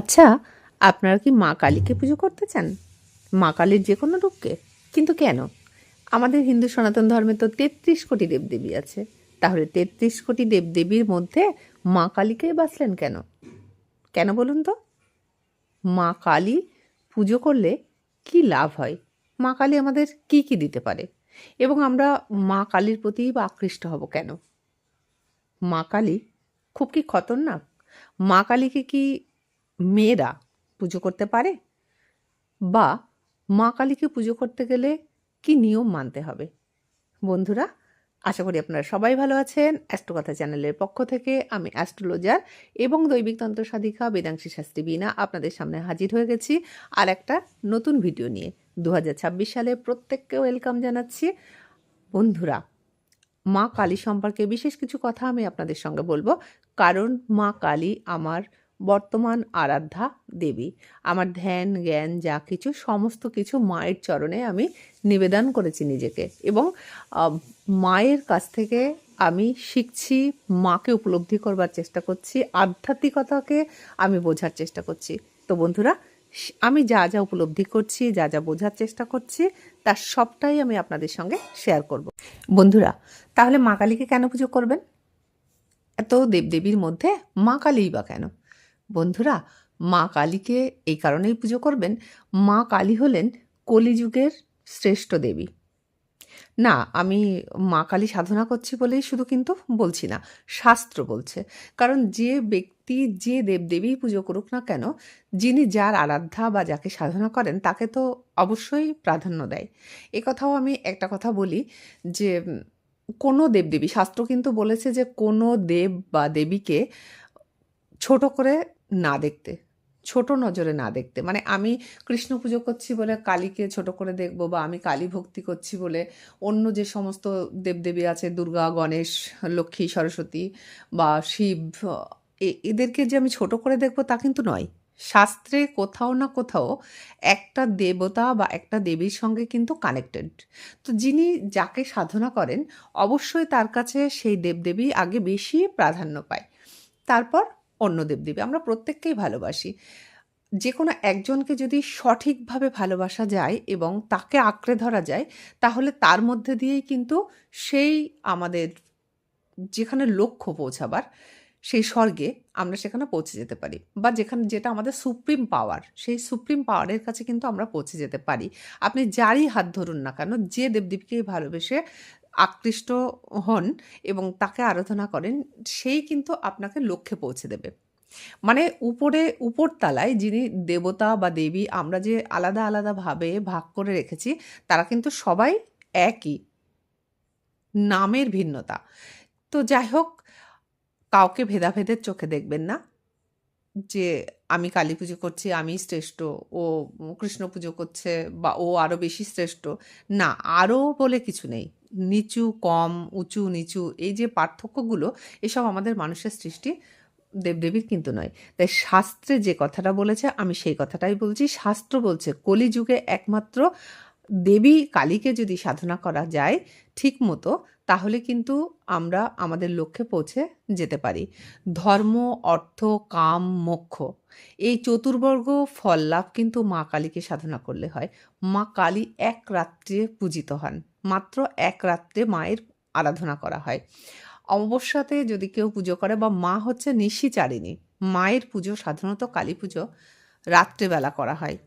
আচ্ছা আপনারা কি মা কালীকে পুজো করতে চান? মা কালীর যে কোনো রূপকে। কিন্তু কেন? আমাদের হিন্দু সনাতন ধর্মে তো তেত্রিশ কোটি দেবদেবী আছে। তাহলে তেত্রিশ কোটি দেবদেবীর মধ্যে মা কালীকেই বাঁচলেন কেন? কেন বলুন তো? মা কালী পুজো করলে কি লাভ হয়? মা কালী আমাদের কি কি দিতে পারে? এবং আমরা মা কালীর প্রতি বা আকৃষ্ট হব কেন? মা কালী খুব কি খতরনাক? মা কালীকে কি মেয়েরা পুজো করতে পারে বা মা কালীকে পুজো করতে গেলে কি নিয়ম মানতে হবে? বন্ধুরা, আশা করি আপনারা সবাই ভালো আছেন। অ্যাস্ট্রোকথা চ্যানেলের পক্ষ থেকে আমি অ্যাস্ট্রোলজার এবং দৈবিক তন্ত্র সাধিকা বেদাংশী শাস্ত্রী বিনা আপনাদের সামনে হাজির হয়ে গেছি আর একটা নতুন ভিডিও নিয়ে। দু হাজার ছাব্বিশ সালে প্রত্যেককে ওয়েলকাম জানাচ্ছি। বন্ধুরা, মা কালী সম্পর্কে বিশেষ কিছু কথা আমি আপনাদের সঙ্গে বলব। কারণ মা কালী আমার বর্তমান আরাধ্যা দেবী। আমার ধ্যান, জ্ঞান, যা কিছু, সমস্ত কিছু মায়ের চরণে আমি নিবেদন করেছি নিজেকে এবং মায়ের কাছ থেকে আমি শিখছি, মাকে উপলব্ধি করবার চেষ্টা করছি, আধ্যাত্মিকতাকে আমি বোঝার চেষ্টা করছি। তো বন্ধুরা আমি যা যা উপলব্ধি করছি, যা যা বোঝার চেষ্টা করছি, তার সবটাই আমি আপনাদের সঙ্গে শেয়ার করব। বন্ধুরা, তাহলে মা কালীকে কেন পুজো করবেন? এত দেবদেবীর মধ্যে মা কালীই বা কেন? বন্ধুরা, মা কালীকে এই কারণেই পুজো করবেন, মা কালী হলেন কলিযুগের শ্রেষ্ঠ দেবী। না, আমি মা কালী সাধনা করছি বলেই শুধু কিন্তু বলছি না, শাস্ত্র বলছে। কারণ যে ব্যক্তি, যে দেবদেবী পুজো করুক না কেন, যিনি যার আরাধ্যা বা যাকে সাধনা করেন, তাকে তো অবশ্যই প্রাধান্য দেয়। এ কথাও আমি একটা কথা বলি যে, কোনো দেবদেবী, শাস্ত্র কিন্তু বলেছে যে কোনো দেব বা দেবীকে ছোট করে না দেখতে, ছোট নজরে না দেখতে। মানে আমি কৃষ্ণ পুজো করছি বলে কালীকে ছোট করে দেখব বা আমি কালী ভক্তি করছি বলে অন্য যে সমস্ত দেবদেবী আছে, দুর্গা, গণেশ, লক্ষ্মী, সরস্বতী বা শিব এদেরকে যে আমি ছোট করে দেখব তা কিন্তু নয়। শাস্ত্রে কোথাও না কোথাও একটা দেবতা বা একটা দেবীর সঙ্গে কিন্তু কানেক্টেড তো যিনি যাকে সাধনা করেন, অবশ্যই তার কাছে সেই দেবদেবী আগে বেশি প্রাধান্য পায়। তারপর অন্য দেবদেবী আমরা প্রত্যেককেই ভালোবাসি। যে কোনো একজনকে যদি সঠিকভাবে ভালোবাসা যায় এবং তাকে আঁকড়ে ধরা যায়, তাহলে তার মধ্যে দিয়েই কিন্তু সেই আমাদের যেখানে লক্ষ্য পৌঁছাবার, সেই স্বর্গে আমরা সেখানে পৌঁছে যেতে পারি। বা যেখানে যেটা আমাদের সুপ্রিম পাওয়ার সেই সুপ্রিম পাওয়ারের কাছে কিন্তু আমরা পৌঁছে যেতে পারি। আপনি যারই হাত ধরুন না কেন, যে দেবদেবীকেই ভালোবেসে আকৃষ্ট হন এবং তাকে আরাধনা করেন, সেই কিন্তু আপনাকে লক্ষ্যে পৌঁছে দেবে। মানে উপরে, উপরতলায় যিনি দেবতা বা দেবী আমরা যে আলাদা আলাদাভাবে ভাগ করে রেখেছি, তারা কিন্তু সবাই একই। নামের ভিন্নতা। তো যাই হোক, কাউকে ভেদাভেদের চোখে দেখবেন না যে আমি কালী পুজো করছি, আমি শ্রেষ্ঠ, ও কৃষ্ণ পুজো করছে বা ও আরও বেশি শ্রেষ্ঠ। না আরও বলে কিছু নেই। নিচু, কম, উঁচু, নিচু এই যে পার্থক্যগুলো, এসব আমাদের মানুষের সৃষ্টি। দেবদেবীর কিন্তু নয়। তাই শাস্ত্রে যে কথাটা বলেছে, আমি সেই কথাটাই বলছি। শাস্ত্র বলছে, কলিযুগে একমাত্র দেবী কালীকে যদি সাধনা করা যায় ঠিক মতো, তাহলে কিন্তু আমরা আমাদের লক্ষ্যে পৌঁছে যেতে পারি। ধর্ম, অর্থ, কাম, মোক্ষ, এই চতুর্বর্গ ফল লাভ কিন্তু মা কালীকে সাধনা করলে হয়। মা কালী এক রাত্রে পূজিত হন। মাত্র এক রাত্রে মায়ের আরাধনা করা হয়। অমাবস্যাতে যদি কেউ পুজো করে বা মা হচ্ছে নিশিচারিণী, মায়ের পুজো সাধারণত কালী পুজো রাত্রেবেলা করা হয়।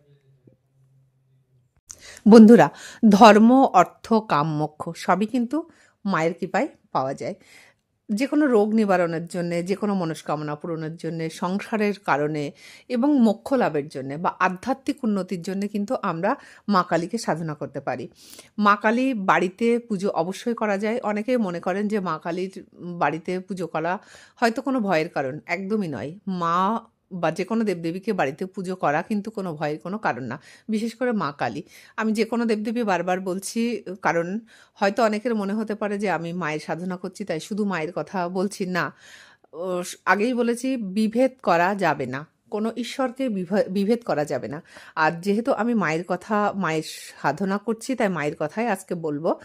বন্ধুরা, ধর্ম, অর্থ, কাম, মোক্ষ সবই কিন্তু মায়ের কৃপায় পাওয়া যায়। যে কোনো রোগ নিবারণের জন্যে যে কোনো মনস্কামনা পূরণের জন্যে, সংসারের কারণে এবং মোক্ষ লাভের জন্যে বা আধ্যাত্মিক উন্নতির জন্যে কিন্তু আমরা মা কালীকে সাধনা করতে পারি। মা কালী বাড়িতে পুজো অবশ্যই করা যায়। অনেকেই মনে করেন যে মা কালীর বাড়িতে পুজো করা হয়তো কোনো ভয়ের কারণ, একদমই নয়। মা বা যে কোনো দেবদেবীকে বাড়িতে পুজো করা কিন্তু কোনো ভয়ের কোনো কারণ না, বিশেষ করে মা কালী। আমি যে কোনো দেবদেবী বারবার বলছি, কারণ হয়তো অনেকের মনে হতে পারে যে আমি মায়ের সাধনা করছি, তাই শুধু মায়ের কথা বলছি না। আগেই বলেছি, বিভেদ করা যাবে না। কোনো ঈশ্বরকে বিভ- বিভেদ করা যাবে না। আর যেহেতু আমি মায়ের কথা, মায়ের সাধনা করছি, তাই মায়ের কথাই আজকে বলব।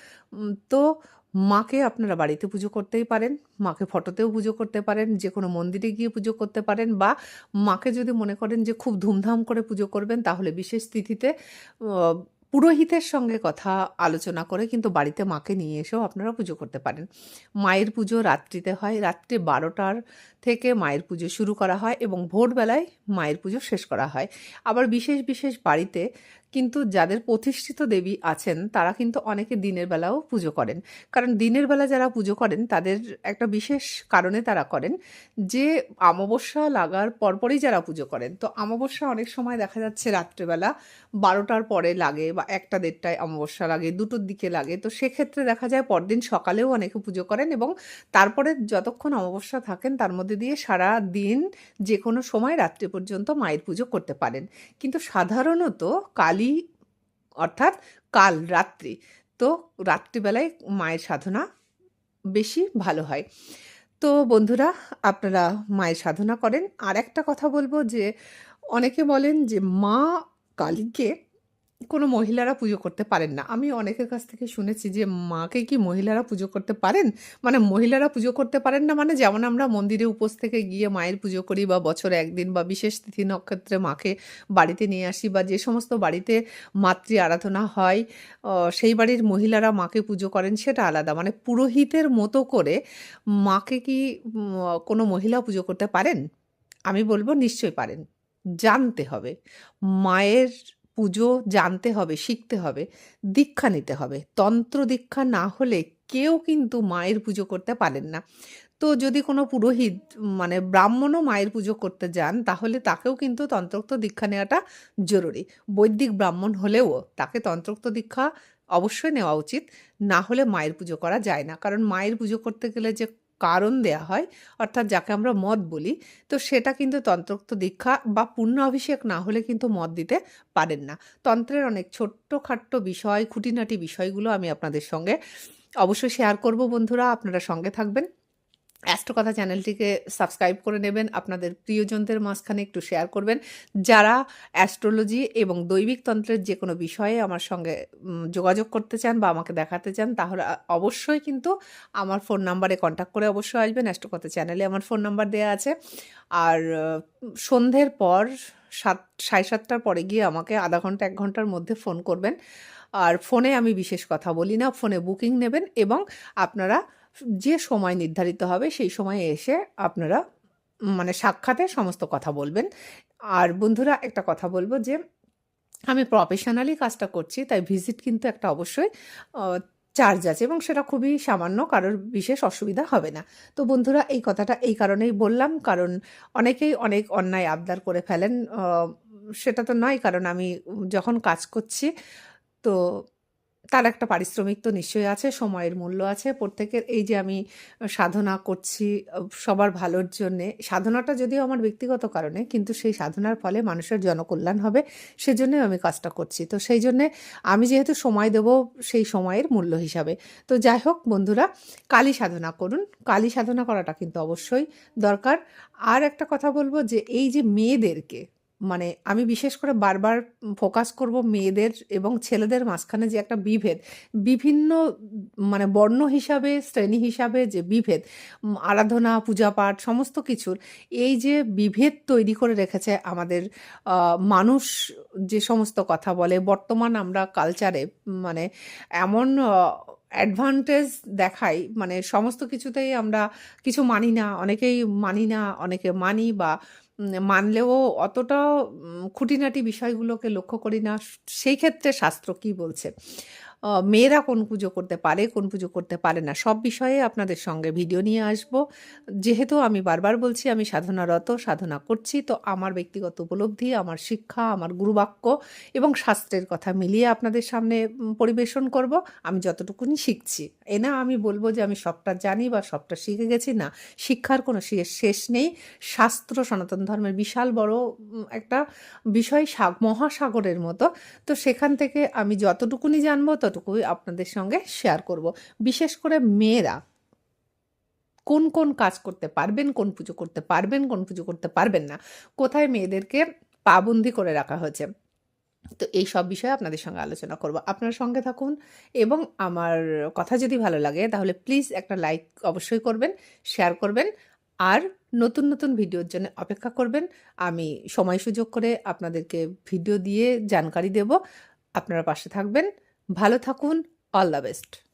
তো মাকে আপনারা বাড়িতে পুজো করতেই পারেন, মাকে ফটোতেও পুজো করতে পারেন যে কোনো মন্দিরে গিয়ে পুজো করতে পারেন বা মাকে যদি মনে করেন যে খুব ধুমধাম করে পুজো করবেন, তাহলে বিশেষ তিথিতে পুরোহিতের সঙ্গে কথা আলোচনা করে কিন্তু বাড়িতে মাকে নিয়ে এসেও আপনারা পুজো করতে পারেন। মায়ের পুজো রাত্রিতে হয়, রাত্রে বারোটার থেকে মায়ের পুজো শুরু করা হয় এবং ভোরবেলায় মায়ের পুজো শেষ করা হয়। আবার বিশেষ বিশেষ বাড়িতে কিন্তু যাদের প্রতিষ্ঠিত দেবী আছেন, তারা কিন্তু অনেকে দিনের বেলাও পুজো করেন। কারণ দিনের বেলা যারা পুজো করেন, তাদের একটা বিশেষ কারণে তারা করেন যে অমাবস্যা লাগার পরপরই যারা পুজো করেন। তো অমাবস্যা অনেক সময় দেখা যাচ্ছে রাত্রেবেলা বারোটার পরে লাগে বা একটা দেড়টায় অমাবস্যা লাগে, দুটোর দিকে লাগে। তো সেক্ষেত্রে দেখা যায় পরদিন সকালেও অনেকে পুজো করেন এবং তারপরে যতক্ষণ অমাবস্যা থাকেন, তার মধ্যে দিয়ে সারা দিন যে কোনো সময় রাত্রি পর্যন্ত মায়ের পুজো করতে পারেন। কিন্তু সাধারণত কালী, অর্থাৎ কাল রাত্রি, তো রাত্রিবেলায় মায়ের সাধনা বেশি ভালো হয়। তো বন্ধুরা, আপনারা মায়ের সাধনা করেন। আর একটা কথা বলব যে, অনেকে বলেন যে মা কালীকে কোনো মহিলারা পুজো করতে পারেন না। আমি অনেকের কাছ থেকে শুনেছি যে মাকে কি মহিলারা পুজো করতে পারেন? মানে মহিলারা পুজো করতে পারেন না মানে যেমন আমরা মন্দিরে উপোস থেকে গিয়ে মায়ের পুজো করি বা বছরে একদিন বা বিশেষ তিথি নক্ষত্রে মাকে বাড়িতে নিয়ে আসি বা যে সমস্ত বাড়িতে মাতৃ আরাধনা হয় সেই বাড়ির মহিলারা মাকে পুজো করেন সেটা আলাদা। মানে পুরোহিতের মতো করে মাকে কি কোনো মহিলা পুজো করতে পারেন? আমি বলব নিশ্চয়ই পারেন। জানতে হবে। মায়ের পুজো জানতে হবে, শিখতে হবে, দীক্ষা নিতে হবে। তন্ত্র দীক্ষা না হলে কেউ কিন্তু মায়ের পুজো করতে পারেন না। তো যদি কোনো পুরোহিত মানে ব্রাহ্মণও মায়ের পুজো করতে যান, তাহলে তাকেও কিন্তু তন্ত্রোক্ত দীক্ষা নেওয়াটা জরুরি। বৈদিক ব্রাহ্মণ হলেও তাকে তন্ত্রোক্ত দীক্ষা অবশ্যই নেওয়া উচিত। না হলে মায়ের পুজো করা যায় না। কারণ মায়ের পুজো করতে গেলে যে কারণ দেয়া হয়, অর্থাৎ যাকে আমরা মদ বলি, তো সেটা কিন্তু তন্ত্রোক্ত দীক্ষা বা পূর্ণ অভিষেক না হলে কিন্তু মদ দিতে পারেন না। তন্ত্রের অনেক ছোট্টখাট্ট বিষয়, খুঁটিনাটি বিষয়গুলো আমি আপনাদের সঙ্গে অবশ্যই শেয়ার করব বন্ধুরা, আপনারা সঙ্গে থাকবেন। অ্যাস্ট্রোকথা চ্যানেলটিকে সাবস্ক্রাইব করে নেবেন, আপনাদের প্রিয়জনদের মাঝখানে একটু শেয়ার করবেন। যারা অ্যাস্ট্রোলজি এবং দৈবিক তন্ত্রের যে কোনো বিষয়ে আমার সঙ্গে যোগাযোগ করতে চান বা আমাকে দেখাতে চান, তাহলে অবশ্যই কিন্তু আমার ফোন নাম্বারে কন্ট্যাক্ট করে অবশ্যই আসবেন। অ্যাস্ট্রোকথা চ্যানেলে আমার ফোন নাম্বার দেওয়া আছে। আর সন্ধ্যের পর সাত, সাড়ে সাতটার পরে গিয়ে আমাকে আধা ঘণ্টা, এক ঘণ্টার মধ্যে ফোন করবেন। আর ফোনে আমি বিশেষ কথা বলি না ফোনে বুকিং নেবেন এবং আপনারা যে সময় নির্ধারিত হবে, সেই সময়ে এসে আপনারা মানে সাক্ষাতে সমস্ত কথা বলবেন। আর বন্ধুরা, একটা কথা বলব যে, আমি প্রফেশনালি কাজটা করছি, তাই ভিজিট কিন্তু একটা অবশ্যই চার্জ আছে এবং সেটা খুবই সামান্য, কারোর বিশেষ অসুবিধা হবে না। তো বন্ধুরা, এই কথাটা এই কারণেই বললাম, কারণ অনেকেই অনেক অন্যায় আবদার করে ফেলেন সেটা তো নয়, কারণ আমি যখন কাজ করছি, তো তার একটা পারিশ্রমিক তো নিশ্চয়ই আছে, সময়ের মূল্য আছে। প্রত্যেকের এই যে আমি সাধনা করছি সবার ভালোর জন্যে, সাধনাটা যদিও আমার ব্যক্তিগত কারণে, কিন্তু সেই সাধনার ফলে মানুষের জনকল্যাণ হবে সেজন্য আমি কাজটা করছি। তো সেই জন্যে আমি যেহেতু সময় দেব সেই সময়ের মূল্য হিসাবে। তো যাই হোক বন্ধুরা, কালী সাধনা করুন। কালী সাধনা করাটা কিন্তু অবশ্যই দরকার। আর একটা কথা বলব যে এই যে মেয়েদেরকে মানে আমি বিশেষ করে বারবার ফোকাস করব মেয়েদের এবং ছেলেদের মাঝখানে যে একটা বিভেদ। বিভিন্ন মানে বর্ণ হিসাবে, শ্রেণি হিসাবে যে বিভেদ আরাধনা পূজা পাঠ সমস্ত কিছুর, এই যে বিভেদ তৈরি করে রেখেছে আমাদের মানুষ যে সমস্ত কথা বলে, বর্তমান আমরা কালচারে মানে এমন অ্যাডভান্টেজ দেখাই মানে সমস্ত কিছুতেই আমরা কিছু মানি না, অনেকেই মানি না, অনেকে মানি বা মানলেও অতটা খুঁটিনাটি বিষয়গুলোকে লক্ষ্য করি না। সেই ক্ষেত্রে শাস্ত্র কি বলছে? মেয়েরা কোন পুজো করতে পারে, কোন পুজো করতে পারে না, সব বিষয়ে আপনাদের সঙ্গে ভিডিও নিয়ে আসব। যেহেতু আমি বারবার বলছি, আমি সাধনারত, সাধনা করছি, তো আমার ব্যক্তিগত উপলব্ধি, আমার শিক্ষা, আমার গুরুবাক্য এবং শাস্ত্রের কথা মিলিয়ে আপনাদের সামনে পরিবেশন করব। আমি যতটুকুনি শিখছি। এ না আমি বলব যে আমি সবটা জানি বা সবটা শিখে গেছি, না, শিক্ষার কোনো শেষ নেই। শাস্ত্র, সনাতন ধর্মের বিশাল বড় একটা বিষয় সাগ- মহাসাগরের মতো। তো সেখান থেকে আমি যতটুকুনি জানব ততটুকুই আপনাদের সঙ্গে শেয়ার করব। বিশেষ করে মেয়েরা, কোন কোন কাজ করতে পারবেন, কোন পুজো করতে পারবেন, কোন পুজো করতে পারবেন না, কোথায় মেয়েদেরকে পাবন্দি করে রাখা হয়েছে, তো এই সব বিষয়ে আপনাদের সঙ্গে আলোচনা করব। আপনার সঙ্গে থাকুন এবং আমার কথা যদি ভালো লাগে, তাহলে প্লিজ একটা লাইক অবশ্যই করবেন শেয়ার করবেন, আর নতুন নতুন ভিডিওর জন্য অপেক্ষা করবেন। আমি সময় সুযোগ করে আপনাদেরকে ভিডিও দিয়ে জানকারি দেব। আপনারা পাশে থাকবেন। ভালো থাকুন অল দ্য বেস্ট।